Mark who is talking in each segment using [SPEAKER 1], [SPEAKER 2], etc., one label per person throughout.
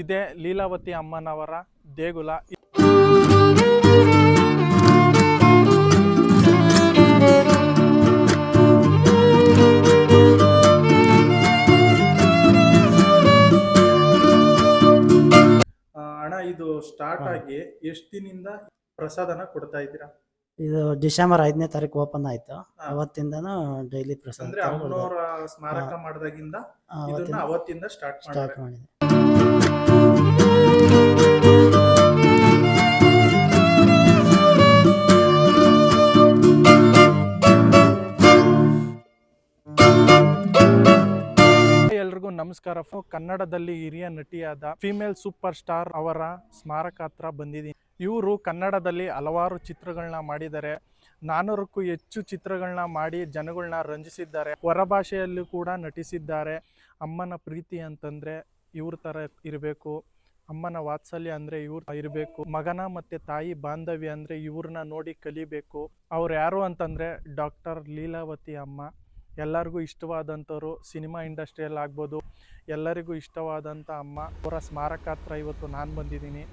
[SPEAKER 1] ಇದೇ ಲೀಲಾವತಿ ಅಮ್ಮನವರ ದೇಗುಲ. ಅಣ್ಣ ಇದು ಸ್ಟಾರ್ಟ್ ಆಗಿ ಎಷ್ಟು ದಿನದಿಂದ ಪ್ರಸಾದನ ಕೊಡ್ತಾ ಇದ್ದೀರಾ?
[SPEAKER 2] ಇದು ಡಿಸೆಂಬರ್ ಐದನೇ ತಾರೀಕು ಓಪನ್ ಆಯ್ತು. ಅವತ್ತಿಂದನೂ ಡೈಲಿ ಪ್ರಸಾದ
[SPEAKER 1] ಅಂದ್ರೆ. ಅಮ್ಮನವರ ಸ್ಮಾರಕ ಮಾಡಿದಾಗಿಂದ ಇದನ್ನ
[SPEAKER 2] ಅವತ್ತಿಂದ
[SPEAKER 1] ಅವತ್ತಿಂದ ಸ್ಟಾರ್ಟ್
[SPEAKER 2] ಸ್ಟಾರ್ಟ್ ಮಾಡಿದೆ.
[SPEAKER 1] ಎಲ್ರಿಗೂ ನಮಸ್ಕಾರ. ಫೋ ಕನ್ನಡದಲ್ಲಿ ಹಿರಿಯ ನಟಿಯಾದ ಫಿಮೇಲ್ ಸೂಪರ್ ಸ್ಟಾರ್ ಅವರ ಸ್ಮಾರಕ ಹತ್ರ ಬಂದಿದ್ದೀನಿ. ಇವರು ಕನ್ನಡದಲ್ಲಿ ಹಲವಾರು ಚಿತ್ರಗಳನ್ನ ಮಾಡಿದ್ದಾರೆ. ನಾನ್ನೂರಕ್ಕೂ ಹೆಚ್ಚು ಚಿತ್ರಗಳನ್ನ ಮಾಡಿ ಜನಗಳನ್ನ ರಂಜಿಸಿದ್ದಾರೆ. ಹೊರಭಾಷೆಯಲ್ಲೂ ಕೂಡ ನಟಿಸಿದ್ದಾರೆ. ಅಮ್ಮನ ಪ್ರೀತಿ ಅಂತಂದರೆ ಇವ್ರ ಥರ ಇರಬೇಕು. ಅಮ್ಮನ ವಾತ್ಸಲ್ಯ ಅಂದರೆ ಇವ್ರ ಇರಬೇಕು. ಮಗನ ಮತ್ತು ತಾಯಿ ಬಾಂಧವ್ಯ ಅಂದರೆ ಇವ್ರನ್ನ ನೋಡಿ ಕಲಿಬೇಕು. ಅವ್ರು ಯಾರು ಅಂತಂದರೆ ಡಾಕ್ಟರ್ ಲೀಲಾವತಿ ಅಮ್ಮ. ಎಲ್ಲರಿಗೂ ಇಷ್ಟವಾದಂಥವ್ರು ಸಿನಿಮಾ ಇಂಡಸ್ಟ್ರಿಯಲ್ಲಿ ಆಗ್ಬೋದು. ಎಲ್ಲರಿಗೂ ಇಷ್ಟವಾದಂಥ ಅಮ್ಮ. ಅವರ ಸ್ಮಾರಕ ಹತ್ರ ಇವತ್ತು ನಾನು ಬಂದಿದ್ದೀನಿ.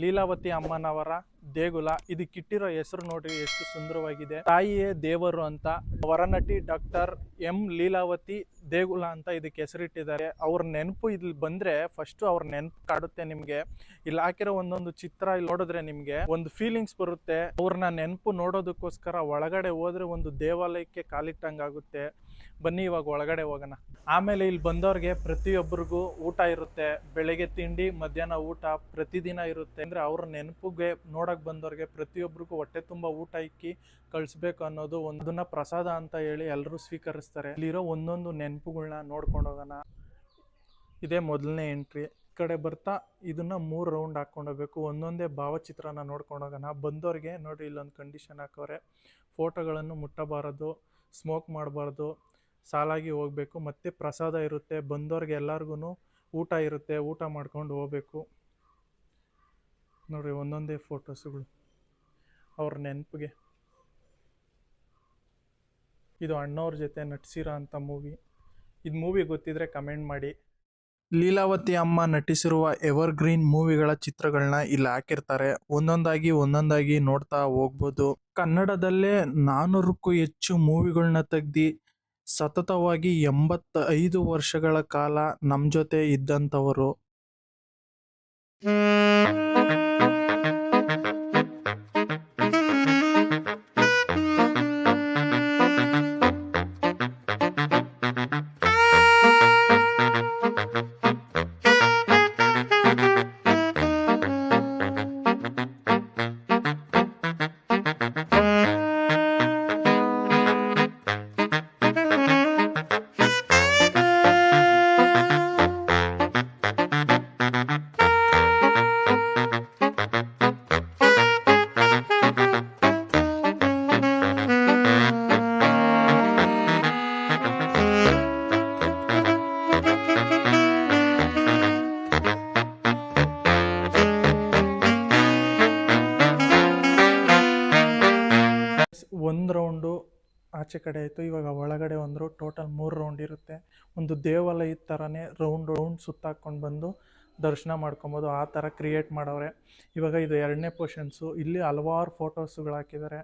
[SPEAKER 1] ಲೀಲಾವತಿ ಅಮ್ಮನವರ ದೇಗುಲ ಇದಕ್ಕಿಟ್ಟಿರೋ ಹೆಸರು ನೋಡ್ರಿ, ಎಷ್ಟು ಸುಂದರವಾಗಿದೆ. ತಾಯಿಯೇ ದೇವರು ಅಂತ ವರನಟಿ ಡಾಕ್ಟರ್ ಎಂ ಲೀಲಾವತಿ ದೇಗುಲ ಅಂತ ಇದಕ್ಕೆ ಹೆಸರಿಟ್ಟಿದ್ದಾರೆ. ಅವ್ರ ನೆನಪು ಇಲ್ಲಿ ಬಂದ್ರೆ ಫಸ್ಟ್ ಅವ್ರ ನೆನಪು ಕಾಡುತ್ತೆ ನಿಮ್ಗೆ. ಇಲ್ಲಿ ಹಾಕಿರೋ ಒಂದೊಂದು ಚಿತ್ರ ಇಲ್ಲಿ ನೋಡಿದ್ರೆ ನಿಮ್ಗೆ ಒಂದು ಫೀಲಿಂಗ್ಸ್ ಬರುತ್ತೆ. ಅವ್ರನ್ನ ನೆನಪು ನೋಡೋದಕ್ಕೋಸ್ಕರ ಒಳಗಡೆ ಹೋದ್ರೆ ಒಂದು ದೇವಾಲಯಕ್ಕೆ ಕಾಲಿಟ್ಟಂಗಾಗುತ್ತೆ. ಬನ್ನಿ, ಇವಾಗ ಒಳಗಡೆ ಹೋಗೋಣ. ಆಮೇಲೆ ಇಲ್ಲಿ ಬಂದವ್ರಿಗೆ ಪ್ರತಿಯೊಬ್ಬರಿಗೂ ಊಟ ಇರುತ್ತೆ. ಬೆಳಗ್ಗೆ ತಿಂಡಿ, ಮಧ್ಯಾಹ್ನ ಊಟ ಪ್ರತಿದಿನ ಇರುತ್ತೆ. ಅಂದ್ರೆ ಅವ್ರ ನೆನಪಿಗೆ ನೋಡಕ್ಕೆ ಬಂದವ್ರಿಗೆ ಪ್ರತಿಯೊಬ್ಬರಿಗೂ ಹೊಟ್ಟೆ ತುಂಬ ಊಟ ಇಕ್ಕಿ ಕಳಿಸ್ಬೇಕು ಅನ್ನೋದು ಒಂದನ್ನ ಪ್ರಸಾದ ಅಂತ ಹೇಳಿ ಎಲ್ಲರೂ ಸ್ವೀಕರಿಸ್ತಾರೆ. ಇಲ್ಲಿರೋ ಒಂದೊಂದು ನೆನಪುಗಳನ್ನ ನೋಡ್ಕೊಂಡು ಹೋಗೋಣ. ಇದೇ ಮೊದಲನೇ ಎಂಟ್ರಿ. ಈ ಕಡೆ ಬರ್ತಾ ಇದನ್ನ ಮೂರು ರೌಂಡ್ ಹಾಕೊಂಡು ಹೋಗ್ಬೇಕು. ಒಂದೊಂದೇ ಭಾವಚಿತ್ರನ ನೋಡ್ಕೊಂಡು ಹೋಗೋಣ. ಬಂದವ್ರಿಗೆ ನೋಡಿ ಇಲ್ಲೊಂದು ಕಂಡೀಷನ್ ಹಾಕೋರೆ ಫೋಟೋಗಳನ್ನು ಮುಟ್ಟಬಾರದು ಸ್ಮೋಕ್ ಮಾಡಬಾರ್ದು. ಸಾಲಾಗಿ ಹೋಗಬೇಕು, ಮತ್ತು ಪ್ರಸಾದ ಇರುತ್ತೆ ಬಂದವ್ರಿಗೆ ಎಲ್ಲರಿಗೂ ಊಟ ಇರುತ್ತೆ, ಊಟ ಮಾಡ್ಕೊಂಡು ಹೋಗ್ಬೇಕು. ನೋಡಿ ಒಂದೊಂದೇ ಫೋಟೋಸ್ಗಳು. ಅವ್ರ ನೆನಪಿಗೆ. ಇದು ಅಣ್ಣವ್ರ ಜೊತೆ ನಟಿಸಿರೋ ಅಂಥ ಮೂವಿ. ಇದು ಮೂವಿ ಗೊತ್ತಿದ್ರೆ ಕಮೆಂಟ್ ಮಾಡಿ. ಲೀಲಾವತಿ ಅಮ್ಮ ನಟಿಸಿರುವ ಎವರ್ ಗ್ರೀನ್ ಮೂವಿಗಳ ಚಿತ್ರಗಳನ್ನ ಇಲ್ಲಿ ಹಾಕಿರ್ತಾರೆ. ಒಂದೊಂದಾಗಿ ಒಂದೊಂದಾಗಿ ನೋಡ್ತಾ ಹೋಗ್ಬೋದು. ಕನ್ನಡದಲ್ಲೇ ನಾನ್ನೂರಕ್ಕೂ ಹೆಚ್ಚು ಮೂವಿಗಳನ್ನ ತೆಗ್ದು ಸತತವಾಗಿ ಎಂಬತ್ತೈದು ವರ್ಷಗಳ ಕಾಲ ನಮ್ಮ ಜೊತೆ ಇದ್ದಂಥವರು. ಆಚೆ ಕಡೆ ಆಯಿತು. ಇವಾಗ ಒಳಗಡೆ ಒಂದು ಟೋಟಲ್ ಮೂರು ರೌಂಡ್ ಇರುತ್ತೆ. ಒಂದು ದೇವಾಲಯದ ಥರನೇ ರೌಂಡ್ ರೌಂಡ್ ಸುತ್ತಾಕೊಂಡು ಬಂದು ದರ್ಶನ ಮಾಡ್ಕೊಬೋದು. ಆ ಥರ ಕ್ರಿಯೇಟ್ ಮಾಡವ್ರೆ. ಇವಾಗ ಇದು ಎರಡನೇ ಪೋರ್ಷನ್ಸು ಇಲ್ಲಿ ಹಲವಾರು ಫೋಟೋಸ್ಗಳು ಹಾಕಿದ್ದಾರೆ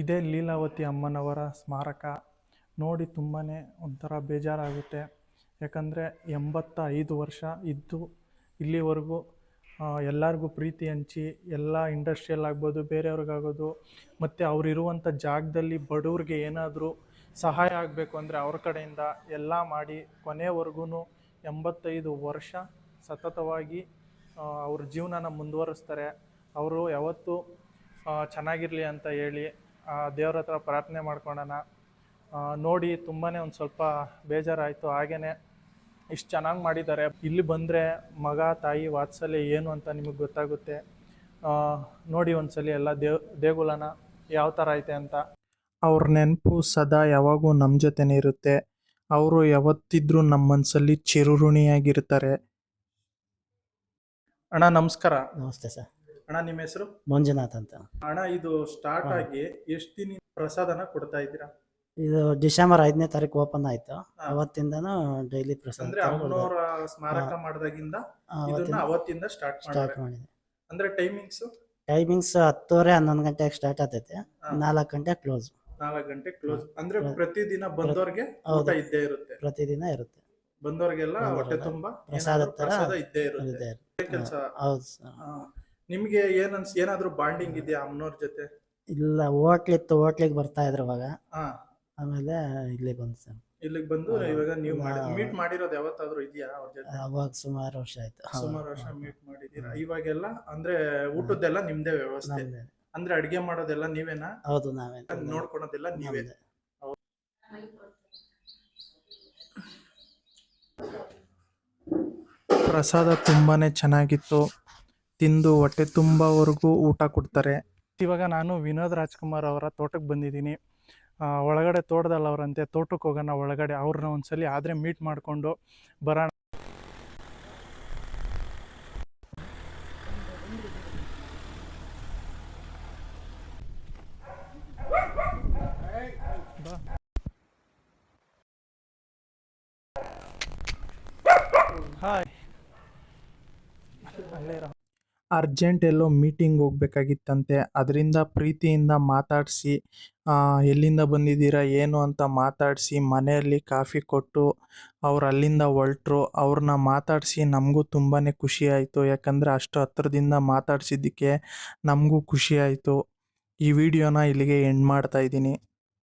[SPEAKER 1] ಇದೇ ಲೀಲಾವತಿ ಅಮ್ಮನವರ ಸ್ಮಾರಕ. ನೋಡಿ ತುಂಬಾ ಒಂಥರ ಬೇಜಾರಾಗುತ್ತೆ. ಯಾಕಂದರೆ ಎಂಬತ್ತ ಐದು ವರ್ಷ ಇದ್ದು ಇಲ್ಲಿವರೆಗೂ ಎಲ್ಲರಿಗೂ ಪ್ರೀತಿ ಹಂಚಿ ಎಲ್ಲ ಇಂಡಸ್ಟ್ರಿಯಲ್ ಆಗ್ಬೋದು ಬೇರೆಯವ್ರಿಗಾಗೋದು ಮತ್ತು ಅವರಿರುವಂಥ ಜಾಗದಲ್ಲಿ ಬಡವ್ರಿಗೆ ಏನಾದರೂ ಸಹಾಯ ಆಗಬೇಕು ಅಂದರೆ ಅವ್ರ ಕಡೆಯಿಂದ ಎಲ್ಲ ಮಾಡಿ ಕೊನೆವರೆಗೂ ಎಂಬತ್ತೈದು ವರ್ಷ ಸತತವಾಗಿ ಅವ್ರ ಜೀವನನ ಮುಂದುವರಿಸ್ತಾರೆ. ಅವರು ಯಾವತ್ತೂ ಚೆನ್ನಾಗಿರಲಿ ಅಂತ ಹೇಳಿ ದೇವ್ರ ಹತ್ರ ಪ್ರಾರ್ಥನೆ ಮಾಡ್ಕೊಳ್ಳೋಣ ಆ, ನೋಡಿ ತುಂಬಾ ಒಂದು ಸ್ವಲ್ಪ ಬೇಜಾರಾಯಿತು. ಹಾಗೇನೆ ಇಷ್ಟು ಚೆನ್ನಾಗಿ ಮಾಡಿದ್ದಾರೆ. ಇಲ್ಲಿ ಬಂದರೆ ಮಗ ತಾಯಿ ವಾತ್ಸಲ್ಯ ಏನು ಅಂತ ನಿಮಗೆ ಗೊತ್ತಾಗುತ್ತೆ. ನೋಡಿ ಒಂದ್ಸಲಿ ಎಲ್ಲ ದೇವ್ ದೇಗುಲನ ಯಾವ ಥರ ಐತೆ ಅಂತ. ಅವ್ರ ನೆನಪು ಸದಾ ಯಾವಾಗೂ ನಮ್ಮ ಜೊತೆನೇ ಇರುತ್ತೆ. ಅವರು ಯಾವತ್ತಿದ್ರೂ ನಮ್ಮ ಮನಸ್ಸಲ್ಲಿ ಚಿರುಋಣಿಯಾಗಿರ್ತಾರೆ ಅಣ್ಣ ನಮಸ್ಕಾರ.
[SPEAKER 2] ನಮಸ್ತೆ ಸರ್.
[SPEAKER 1] ಅಣ್ಣ ನಿಮ್ಮ ಹೆಸರು?
[SPEAKER 2] ಮಂಜುನಾಥ್ ಅಂತ.
[SPEAKER 1] ಅಣ್ಣ ಇದು ಸ್ಟಾರ್ಟ್ ಆಗಿ ಎಷ್ಟು ದಿನ ಪ್ರಸಾದನ ಕೊಡ್ತಾ ಇದ್ದೀರಾ?
[SPEAKER 2] ಇದು ಡಿಸೆಂಬರ್ ಐದನೇ ತಾರೀಕು ಓಪನ್ ಆಯ್ತು. ಅವತ್ತಿಂದನು ಡೈಲಿ ಪ್ರಸಾದ
[SPEAKER 1] ಅಂದ್ರೆ ಅಮ್ಮನವರ ಸ್ಮಾರಕ ಮಾಡಿದಾಗಿಂದ ಇದನ್ನ ಅವತ್ತಿಂದ ಸ್ಟಾರ್ಟ್
[SPEAKER 2] ಸ್ಟಾರ್ಟ್ ಮಾಡಿದೆ.
[SPEAKER 1] ಅಂದ್ರೆ ಟೈಮಿಂಗ್ಸ್
[SPEAKER 2] ಟೈಮಿಂಗ್ಸ್ ಹತ್ತುವರೆ ಹನ್ನೊಂದು ಗಂಟೆಗೆ ಸ್ಟಾರ್ಟ್ ಆಗ್ತೈತೆ. ನಾಲ್ಕು ಗಂಟೆ ಕ್ಲೋಸ್
[SPEAKER 1] ನಾಲ್ಕು ಗಂಟೆ ಕ್ಲೋಸ್ ಅಂದ್ರೆ ಪ್ರತಿದಿನ ಬಂದವರಿಗೆ ಊಟ ಇದ್ದೇ ಇರುತ್ತೆ.
[SPEAKER 2] ಪ್ರತಿದಿನ ಇರುತ್ತೆ.
[SPEAKER 1] ಬಂದವರಿಗೆಲ್ಲ ಹೊಟ್ಟೆ ತುಂಬಾ
[SPEAKER 2] ಪ್ರಸಾದ ತರ
[SPEAKER 1] ಇದ್ದೇ ಇರುತ್ತೆ. ಕೆಲಸ.
[SPEAKER 2] ಹೌದು
[SPEAKER 1] ನಿಮ್ಗೆ ಏನನ್ಸ್ ಏನಾದ್ರು ಬಾಂಡಿಂಗ್ ಇದೆಯಾ ಅಮ್ಮನವ್ರ ಜೊತೆ?
[SPEAKER 2] ಇಲ್ಲ ಹೋಟ್ಲಿತ್ತು ಹೋಟ್ಲಿಗೆ ಬರ್ತಾ ಇದ್ರು ಅವಾಗ ಆಮೇಲೆ ಇಲ್ಲಿ ಬಂದು ಸರ್.
[SPEAKER 1] ಇಲ್ಲಿಗೆ ಬಂದು. ಇವಾಗ ನೀವು ಮೀಟ್ ಮಾಡಿರೋದು ಯಾವತ್ತಾದ್ರೂ ಇದೆಯಾ ಅವ್ರ ಜೊತೆ?
[SPEAKER 2] ಅವಾಗ ಸುಮಾರು ವರ್ಷ ಆಯ್ತು.
[SPEAKER 1] ಸುಮಾರು ವರ್ಷ ಮೀಟ್ ಮಾಡಿದೀರಾ? ಇವಾಗೆಲ್ಲ ಅಂದ್ರೆ ಊಟದ್ದೆಲ್ಲ ನಿಮ್ದೇ ವ್ಯವಸ್ಥೆ.
[SPEAKER 2] ನಮ್ದೇ.
[SPEAKER 1] ಅಂದ್ರೆ ಅಡಿಗೆ ಮಾಡೋದೆಲ್ಲ ನೀವೇನಾ?
[SPEAKER 2] ಹೌದು ನಾವೇ.
[SPEAKER 1] ನೋಡ್ಕೊಳೋದೆಲ್ಲ ನೀವೇ.
[SPEAKER 2] ನಮ್ದೇ.
[SPEAKER 1] ಪ್ರಸಾದ ತುಂಬಾನೇ ಚೆನ್ನಾಗಿತ್ತು. ತಿಂದು ಹೊಟ್ಟೆ ತುಂಬವರೆಗೂ ಊಟ ಕೊಡ್ತಾರೆ. ಇವಾಗ ನಾನು ವಿನೋದ್ ರಾಜ್ಕುಮಾರ್ ಅವರ ತೋಟಕ್ಕೆ ಬಂದಿದ್ದೀನಿ. ಒಳಗಡೆ ತೋಟದಲ್ಲಿ ಅವರಂತೆ ತೋಟಕ್ಕೆ ಹೋಗೋಣ ಒಳಗಡೆ ಅವ್ರನ್ನ ಒಂದ್ಸಲಿ ಆದರೆ ಮೀಟ್ ಮಾಡಿಕೊಂಡು ಬರೋಣ. ಹಾಯ್ ಅರ್ಜೆಂಟ್ ಎಲ್ಲೋ ಮೀಟಿಂಗ್ ಹೋಗ್ಬೇಕಾಗಿತ್ತಂತೆ. ಅದರಿಂದ ಪ್ರೀತಿಯಿಂದ ಮಾತಾಡಿಸಿ ಎಲ್ಲಿಂದ ಬಂದಿದ್ದೀರಾ, ಏನು ಅಂತ ಮಾತಾಡಿಸಿ, ಮನೆಯಲ್ಲಿ ಕಾಫಿ ಕೊಟ್ಟು, ಅವ್ರು ಅಲ್ಲಿಂದ ಹೊರಟ್ರು. ಅವ್ರನ್ನ ಮಾತಾಡಿಸಿ ನಮಗೂ ತುಂಬಾ ಖುಷಿ ಆಯಿತು. ಯಾಕಂದರೆ ಅಷ್ಟು ಹತ್ರದಿಂದ ಮಾತಾಡಿಸಿದ್ದಕ್ಕೆ ನಮಗೂ ಖುಷಿ ಆಯಿತು. ಈ ವಿಡಿಯೋನ ಇಲ್ಲಿಗೆ ಎಂಡ್ ಮಾಡ್ತಾ ಇದ್ದೀನಿ.